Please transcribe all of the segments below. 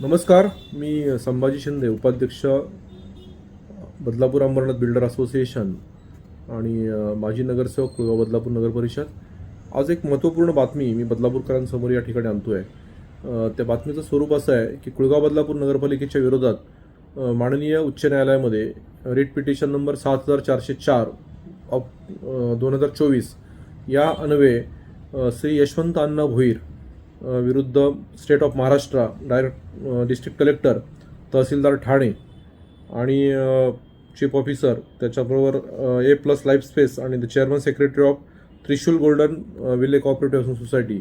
नमस्कार मी संभाजी शिंदे उपाध्यक्ष Badlapur Ambernath builder association आणि माजी नगरसेवक कुळगाव बदलापूर नगर परिषद. आज एक महत्त्वपूर्ण बातमी मी बदलापूरकरांसमोर या ठिकाणी आणतो आहे त्या बातमीचं स्वरूप असं आहे की कुळगाव बदलापूर नगरपालिकेच्या विरोधात माननीय उच्च न्यायालयामध्ये रिट पिटिशन नंबर सात हजार चारशे चार ऑफ दोन हजार चोवीस या अन्वये श्री यशवंत अण्णा भोईर विरुद्ध state of Maharashtra direct district collector Tahsildar Thane आणि चीफ ऑफिसर त्याच्याबरोबर ए प्लस लाईफ स्पेस आणि the chairman secretary of Trishul golden ville cooperative housing society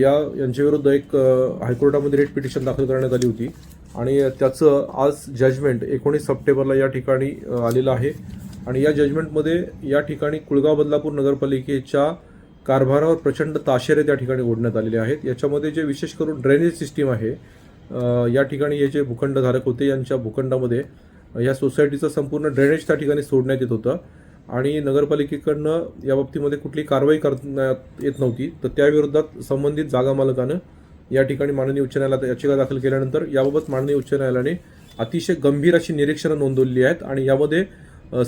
या यांच्याविरुद्ध एक हायकोर्टामध्ये रेट पिटिशन दाखल करण्यात आली होती आणि त्याचं आज जजमेंट एकोणीस सप्टेंबरला या ठिकाणी आलेलं आहे आणि या जजमेंटमध्ये या ठिकाणी कुळगाव बदलापूर नगरपालिकेच्या कारभारावर प्रचंड ताशेरे त्या ठिकाणी ओढण्यात आलेले आहेत. याच्यामध्ये जे विशेष करून ड्रेनेज सिस्टीम आहे या ठिकाणी हे जे भूखंडधारक होते यांच्या भूखंडामध्ये या सोसायटीचं संपूर्ण ड्रेनेज त्या ठिकाणी सोडण्यात येत होतं. आणि नगरपालिकेकडनं या बाबतीमध्ये कुठली कारवाई करण्यात येत नव्हती. तर त्याविरोधात संबंधित जागा मालकानं या ठिकाणी माननीय उच्च न्यायालयात याचिका दाखल केल्यानंतर याबाबत माननीय उच्च न्यायालयाने अतिशय गंभीर अशी निरीक्षणं नोंदवलेली आहेत. आणि यामध्ये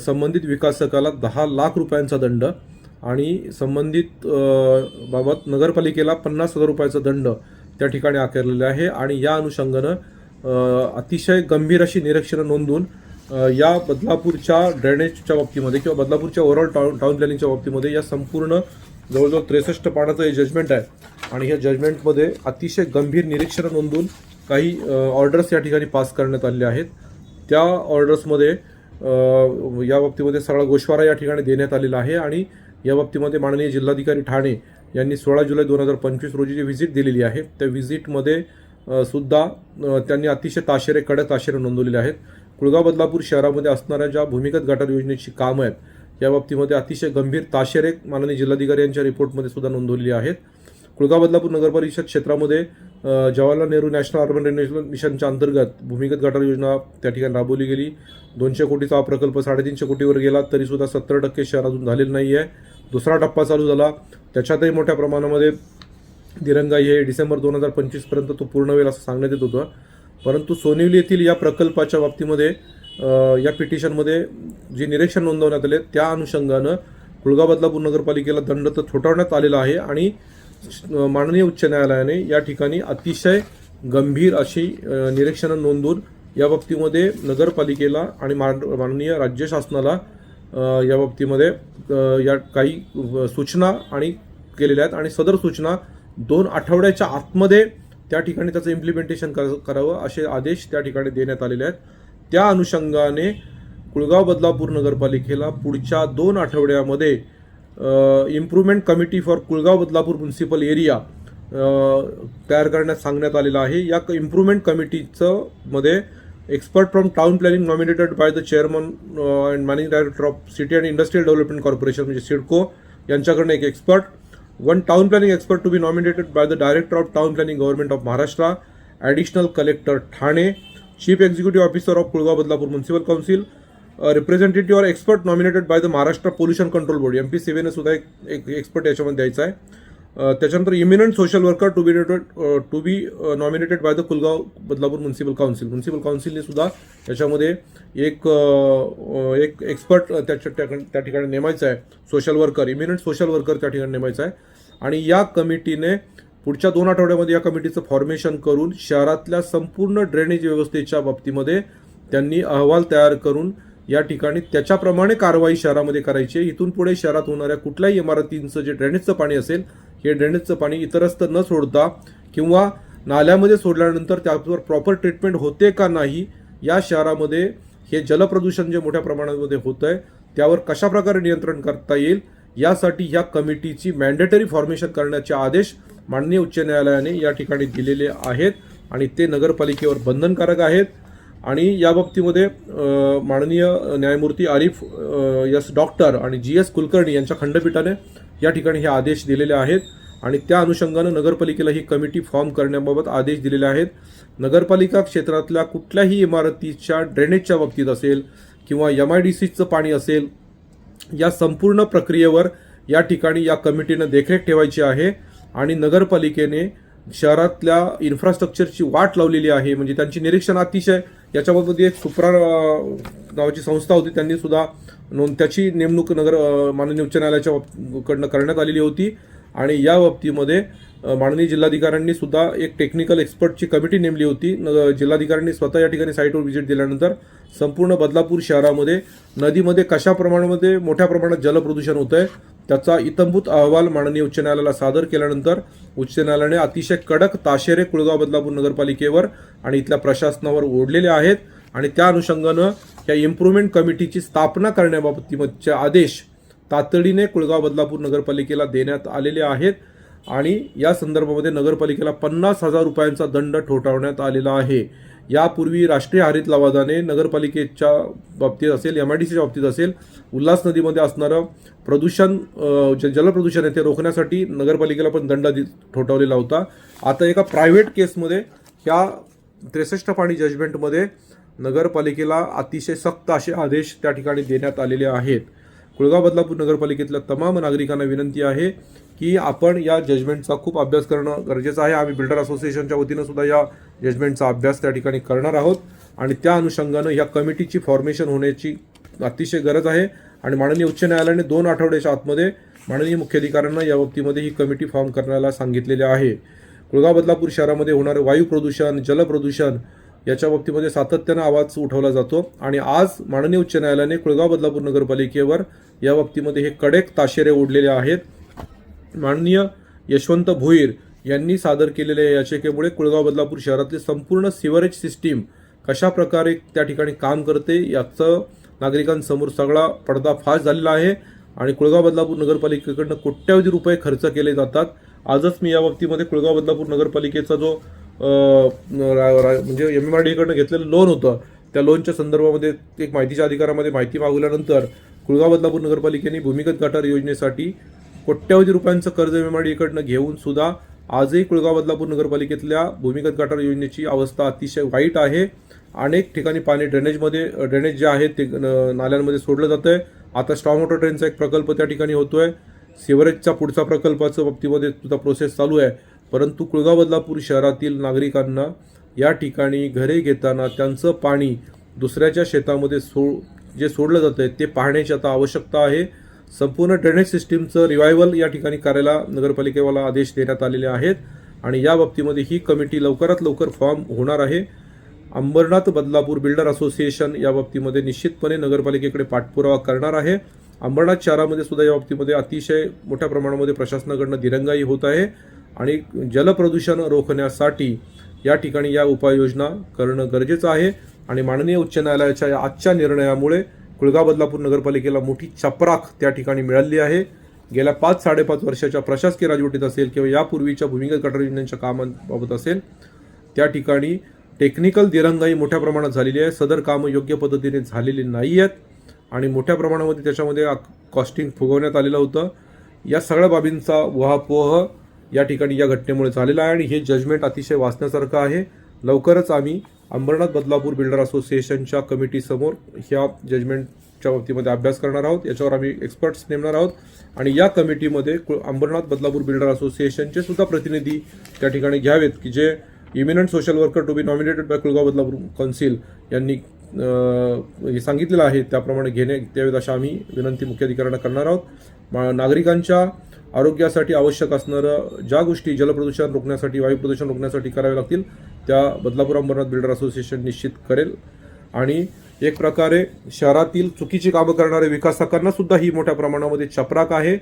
संबंधित विकासकाला दहा लाख रुपयांचा दंड आणि संबंधित बाबत नगरपालिकेला पन्नास हजार रुपयाचा दंड त्या ठिकाणी आकारलेला आहे आणि या अनुषंगानं अतिशय गंभीर अशी निरीक्षणं नोंदवून या बदलापूरच्या ड्रेनेजच्या बाबतीमध्ये किंवा बदलापूरच्या ओव्हरऑल टाउन टाउन प्लॅनिंगच्या बाबतीमध्ये या संपूर्ण जवळजवळ त्रेसष्ट पानाचं हे जजमेंट आहे. आणि ह्या जजमेंटमध्ये अतिशय गंभीर निरीक्षणं नोंदवून काही ऑर्डर्स या ठिकाणी पास करण्यात आलेले आहेत. त्या ऑर्डर्समध्ये या बाबतीमध्ये सरळ गोशवारा या ठिकाणी देण्यात आलेला आहे आणि या बाबतीमध्ये माननीय जिल्हाधिकारी ठाणे यांनी सोळा जुलै दोन हजार पंचवीस रोजी जी व्हिजिट दिलेली आहे त्या व्हिजिटमध्ये सुद्धा त्यांनी अतिशय ताशेरे कडक ताशेरे नोंदवलेले आहेत. कुळगाव बदलापूर शहरामध्ये असणाऱ्या ज्या भूमिगत गटार योजनेची कामं आहेत या बाबतीमध्ये अतिशय गंभीर ताशेरे माननीय जिल्हाधिकारी यांच्या रिपोर्टमध्ये सुद्धा नोंदवलेली आहेत. कुळगाव बदलापूर नगरपरिषद क्षेत्रामध्ये Jawaharlal Nehru national urban renewable मिशनच्या अंतर्गत भूमिगत गटार योजना त्या ठिकाणी राबवली गेली. दोनशे कोटीचा हा प्रकल्प साडेतीनशे कोटीवर गेला तरीसुद्धा सत्तर टक्के शहर अजून झालेलं नाही आहे दुसरा टप्पा चालू झाला. त्याच्यातही मोठ्या प्रमाणामध्ये दिरंगाई हे डिसेंबर दोन हजार पंचवीसपर्यंत तो पूर्ण होईल असं सांगण्यात येत होतं. परंतु सोनिवली येथील या प्रकल्पाच्या बाबतीमध्ये या पिटिशनमध्ये जे निरीक्षण नोंदवण्यात आले त्या अनुषंगानं कुळगाव बदलापूर नगरपालिकेला दंड तर थोटावण्यात आलेला आहे आणि माननीय उच्च न्यायालयाने या ठिकाणी अतिशय गंभीर अशी निरीक्षणं नोंदवून या बाबतीमध्ये नगरपालिकेला आणि मान- माननीय राज्य शासनाला या बाबतीमध्ये या काही सूचना आणि केलेल्या आहेत आणि सदर सूचना दोन आठवड्याच्या आतमध्ये त्या ठिकाणी त्याचं इम्प्लिमेंटेशन करावं असे आदेश त्या ठिकाणी देण्यात आलेले आहेत. त्या अनुषंगाने कुळगाव बदलापूर नगरपालिकेला पुढच्या दोन आठवड्यामध्ये improvement committee for Kulgaon Badlapur municipal area तयार करण्यास सांगण्यात आलेलं आहे. या इम्प्रूव्हमेंट कमिटीचं मध्ये expert from town planning nominated by the chairman and managing director of city and industrial development corporation म्हणजे सिडको यांच्याकडनं एक expert one town planning expert to be nominated by the director of town planning government of Maharashtra additional collector Thane chief executive officer of Kulgaon Badlapur municipal council representative or expert nominated by the Maharashtra pollution control board M P सेवेने सुद्धा एक एक expert याच्यामध्ये द्यायचा आहे. त्याच्यानंतर eminent social worker to be to be nominated by the Kulgaon Badlapur municipal council municipal काउन्सिलने सुद्धा त्याच्यामध्ये एक एक एक्सपर्ट त्याच्या त्या ठिकाणी नेमायचा आहे. Social worker eminent social worker त्या ठिकाणी नेमायचा आहे. आणि या कमिटीने पुढच्या दोन आठवड्यामध्ये या कमिटीचं फॉर्मेशन करून शहरातल्या संपूर्ण ड्रेनेज व्यवस्थेच्या बाबतीमध्ये त्यांनी अहवाल तयार करून या ठिकाणी त्याच्याप्रमाणे कारवाई शहरामध्ये करायची आहे. इथून पुढे शहरात होणाऱ्या कुठल्याही इमारतींचं जे ड्रेनेजचं पाणी असेल हे ड्रेनेजचं पाणी इतरस्त न सोडता किंवा नाल्यामध्ये सोडल्यानंतर त्यावर प्रॉपर ट्रीटमेंट होते का नाही या शहरामध्ये हे जलप्रदूषण जे मोठ्या प्रमाणामध्ये होतं आहे त्यावर कशाप्रकारे नियंत्रण करता येईल यासाठी ह्या कमिटीची मॅन्डेटरी फॉर्मेशन करण्याचे आदेश माननीय उच्च न्यायालयाने या ठिकाणी दिलेले आहेत. आणि ते नगरपालिकेवर बंधनकारक आहेत. आणि या बाबतीमध्ये माननीय न्यायमूर्ती आरिफ यस डॉक्टर आणि जी एस कुलकर्णी यांच्या खंडपीठाने या ठिकाणी हे आदेश दिलेले आहेत. आणि त्या अनुषंगानं नगरपालिकेला ही कमिटी फॉर्म करण्याबाबत आदेश दिलेले आहेत. नगरपालिका क्षेत्रातल्या कुठल्याही इमारतीच्या ड्रेनेजच्या बाबतीत असेल किंवा एम आय डी सीचं पाणी असेल या संपूर्ण प्रक्रियेवर या ठिकाणी या कमिटीनं देखरेख ठेवायची आहे. आणि नगरपालिकेने शहरातल्या इन्फ्रास्ट्रक्चरची वाट लावलेली आहे. म्हणजे त्यांची निरीक्षण अतिशय याच्याबाबत एक सुप्रा नावाची संस्था होती. त्यांनी सुद्धा नोंद त्याची नेमणूक नगर माननीय उच्च न्यायालयाच्या कडनं करण्यात आलेली होती. आणि या बाबतीमध्ये माननीय जिल्हाधिकाऱ्यांनी सुद्धा एक टेक्निकल एक्सपर्टची कमिटी नेमली होती. न- जिल्हाधिकाऱ्यांनी स्वतः या ठिकाणी साईटवर व्हिजिट दिल्यानंतर संपूर्ण बदलापूर शहरामध्ये नदीमध्ये कशा प्रमाणामध्ये मोठ्या प्रमाणात जलप्रदूषण होत आहे त्याचा इतंभूत अहवाल माननीय उच्च न्यायालयाला सादर केल्यानंतर उच्च न्यायालयाने अतिशय कडक ताशेरे कुळगाव बदलापूर नगरपालिकेवर आणि इथल्या प्रशासनावर ओढलेले आहेत. आणि त्या अनुषंगानं या इम्प्रुव्हमेंट कमिटीची स्थापना करण्याबाबतीचे आदेश तातडीने कुळगाव बदलापूर नगरपालिकेला देण्यात आलेले आहेत आणि या संदर्भामध्ये नगरपालिकेला पन्नास हजार रुपयांचा दंड ठोठावण्यात आलेला आहे. यापूर्वी राष्ट्रीय हरित लवादाने नगरपालिकेच्या बाबतीत असेल एम आय डी सीच्या बाबतीत असेल उल्हास नदीमध्ये असणारं प्रदूषण जे जलप्रदूषण आहे ते रोखण्यासाठी नगरपालिकेला पण दंड दि- ठोठावलेला होता. आता एका प्रायव्हेट केसमध्ये ह्या त्रेसष्ट पाणी जजमेंटमध्ये नगरपालिकेला अतिशय सक्त असे आदेश त्या ठिकाणी देण्यात आलेले आहेत. कुळगाव बदलापूर नगरपालिकेतल्या तमाम नागरिकांना विनंती आहे की आपण या जजमेंटचा खूप अभ्यास करणं गरजेचं आहे. आम्ही बिल्डर असोसिएशनच्या वतीनं सुद्धा या जजमेंटचा अभ्यास त्या ठिकाणी करणार आहोत. आणि त्या अनुषंगानं या कमिटीची फॉर्मेशन होण्याची अतिशय गरज आहे. आणि माननीय उच्च न्यायालयाने दोन आठवड्याच्या आतमध्ये माननीय मुख्याधिकाऱ्यांना या बाबतीमध्ये ही कमिटी फॉर्म करण्याला सांगितलेले आहे. कुळगाव बदलापूर शहरामध्ये होणारे वायू प्रदूषण जलप्रदूषण याच्या बाबतीमध्ये सातत्यानं आवाज उठवला जातो. आणि आज माननीय उच्च न्यायालयाने कुळगाव बदलापूर नगरपालिकेवर या बाबतीमध्ये हे कडेक ताशेरे ओढलेले आहेत. माननीय यशवंत भोईर यांनी सादर केलेल्या याचिकेमुळे कुळगाव बदलापूर शहरातली संपूर्ण सिवरेज सिस्टीम कशा प्रकारे त्या ठिकाणी काम करते याचं नागरिकांसमोर सगळा पडदाफाश झालेला आहे. आणि कुळगाव बदलापूर नगरपालिकेकडनं कोट्यावधी रुपये खर्च केले जातात. आजच मी या बाबतीमध्ये कुळगाव बदलापूर नगरपालिकेचा जो म्हणजे एम एम आर डीकडनं घेतलेलं लोन होतं. त्या लोनच्या संदर्भामध्ये एक माहितीच्या अधिकारामध्ये माहिती मागवल्यानंतर कुळगाव बदलापूर नगरपालिकेने भूमिगत गटार योजनेसाठी कोट्यावधी रुपयांचं कर्ज एम एम आर डीकडनं घेऊन सुद्धा आजही कुळगाव बदलापूर नगरपालिकेतल्या भूमिगत गटार योजनेची अवस्था अतिशय वाईट आहे. अनेक ठिकाणी पाणी ड्रेनेजमध्ये ड्रेनेज जे आहे ते न- नाल्यांमध्ये सोडलं जातं आहे आता स्ट्रॉंग वॉटर ट्रेनचा एक प्रकल्प त्या ठिकाणी होतो आहे सिवरेजचा पुढचा प्रकल्पाचं बाबतीमध्ये सुद्धा प्रोसेस चालू आहे. परंतु कुळगाव बदलापूर शहरातील नागरिकांना या ठिकाणी घरे घेताना त्यांचं पाणी दुसऱ्याच्या शेतामध्ये सो जे सोडलं जातं आहे ते पाहण्याची आता आवश्यकता आहे. संपूर्ण ड्रेनेज सिस्टीमचं रिवायवल या ठिकाणी करायला नगरपालिकेवाला आदेश देण्यात आलेले आहेत आणि या बाबतीमध्ये ही कमिटी लवकरात लवकर फॉर्म होणार आहे. अंबरनाथ बदलापूर बिल्डर असोसिएशन या बाबतीमध्ये निश्चितपणे नगरपालिकेकडे पाठपुरावा करणार आहे. अंबरनाथ शहरामध्ये सुद्धा या बाबतीमध्ये अतिशय मोठ्या प्रमाणामध्ये प्रशासनाकडनं दिरंगाई होत आहे. आणि जलप्रदूषण रोखण्यासाठी या ठिकाणी या उपाययोजना करणं गरजेचं आहे. आणि माननीय उच्च न्यायालयाच्या या आजच्या निर्णयामुळे कुळगाव बदलापूर नगरपालिकेला मोठी चपराक त्या ठिकाणी मिळाली आहे. गेल्या पाच साडेपाच वर्षाच्या प्रशासकीय राजवटीत असेल किंवा यापूर्वीच्या भूमिगत गटार योजनांच्या कामांबाबत असेल त्या ठिकाणी टेक्निकल दिरंगाई मोठ्या प्रमाणात झालेली आहे. सदर कामं योग्य पद्धतीने झालेली नाही आहेत आणि मोठ्या प्रमाणामध्ये त्याच्यामध्ये कॉस्टिंग फुगवण्यात आलेलं होतं. या सगळ्या बाबींचा वहापोह या ठिकाणी या घटनेमुळे झालेला आहे आणि हे जजमेंट अतिशय वाचण्यासारखं आहे. लवकरच आम्ही अंबरनाथ बदलापूर बिल्डर असोसिएशनच्या कमिटीसमोर ह्या जजमेंटच्या बाबतीमध्ये अभ्यास करणार आहोत. याच्यावर आम्ही एक्सपर्ट्स नेमणार आहोत. आणि या कमिटीमध्ये अंबरनाथ बदलापूर बिल्डर असोसिएशनचे सुद्धा प्रतिनिधी त्या ठिकाणी घ्यावेत की जे eminent social worker to be nominated by Kulgaon Badlapur council यांनी हे सांगितलेलं आहे. त्याप्रमाणे घेणे त्यावेळेस अशा आम्ही विनंती मुख्याधिकाऱ्यांना करणार आहोत. मा- नागरिकांच्या आरोग्यासाठी आवश्यक असणारं ज्या गोष्टी जलप्रदूषण रोखण्यासाठी वायू प्रदूषण रोखण्यासाठी कराव्या लागतील त्या बदलापूर अंबरनाथ बिल्डर असोसिएशन निश्चित करेल. आणि एक प्रकारे शहरातील चुकीची कामं करणाऱ्या विकासकांना सुद्धा ही मोठ्या प्रमाणामध्ये चपराक आहे.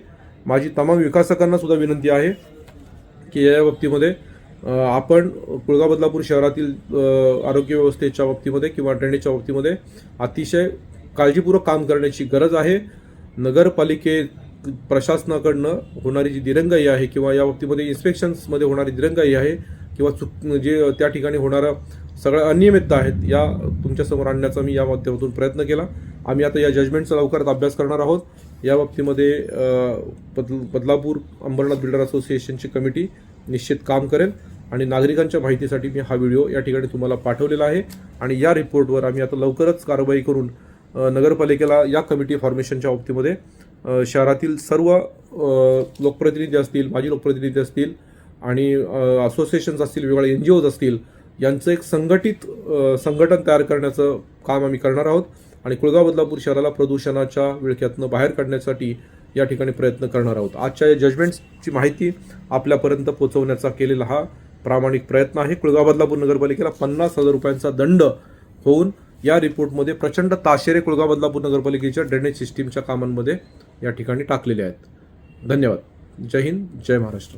माझी तमाम विकासकांना सुद्धा विनंती आहे की या बाबतीमध्ये आपण कुळगाव बदलापूर शहरातील आरोग्य व्यवस्थेच्या बाबतीमध्ये किंवा ड्रेनेजच्या बाबतीमध्ये अतिशय काळजीपूर्वक काम करण्याची गरज आहे. नगरपालिके प्रशासनाकडनं होणारी जी दिरंगाई आहे किंवा या बाबतीमध्ये इन्स्पेक्शन्समध्ये होणारी दिरंगाई आहे किंवा चुक जे त्या ठिकाणी होणारं सगळ्या अनियमितता आहेत या तुमच्यासमोर आणण्याचा मी या माध्यमातून प्रयत्न केला. आम्ही आता या जजमेंटचा लवकरात अभ्यास करणार आहोत. या बाबतीमध्ये बदल बदलापूर अंबरनाथ बिल्डर असोसिएशनची कमिटी निश्चित काम करेल आणि नागरिकांच्या माहितीसाठी मी हा व्हिडिओ या ठिकाणी तुम्हाला पाठवलेला आहे. आणि या रिपोर्टवर आम्ही आता लवकरच कारवाई करून नगरपालिकेला या कमिटी फॉर्मेशनच्या बाबतीमध्ये शहरातील सर्व लोकप्रतिनिधी असतील माजी लोकप्रतिनिधी असतील आणि असोसिएशन्स असतील वेगवेगळ्या एन जी ओज असतील यांचं एक संघटित संघटन तयार करण्याचं काम आम्ही करणार आहोत. आणि कुळगाव बदलापूर शहराला प्रदूषणाच्या विळख्यातनं बाहेर काढण्यासाठी या ठिकाणी प्रयत्न करणार आहोत. आजच्या या जजमेंट्सची माहिती आपल्यापर्यंत पोहोचवण्याचा केलेला हा प्रामाणिक प्रयत्न आहे. कुळगाव बदलापूर नगरपालिकेला पन्नास हजार रुपयांचा दंड होऊन या रिपोर्टमध्ये प्रचंड ताशेरे कुळगाव बदलापूर नगरपालिकेच्या ड्रेनेज सिस्टीमच्या कामांमध्ये या ठिकाणी टाकलेले आहेत. धन्यवाद. जय हिंद जय महाराष्ट्र.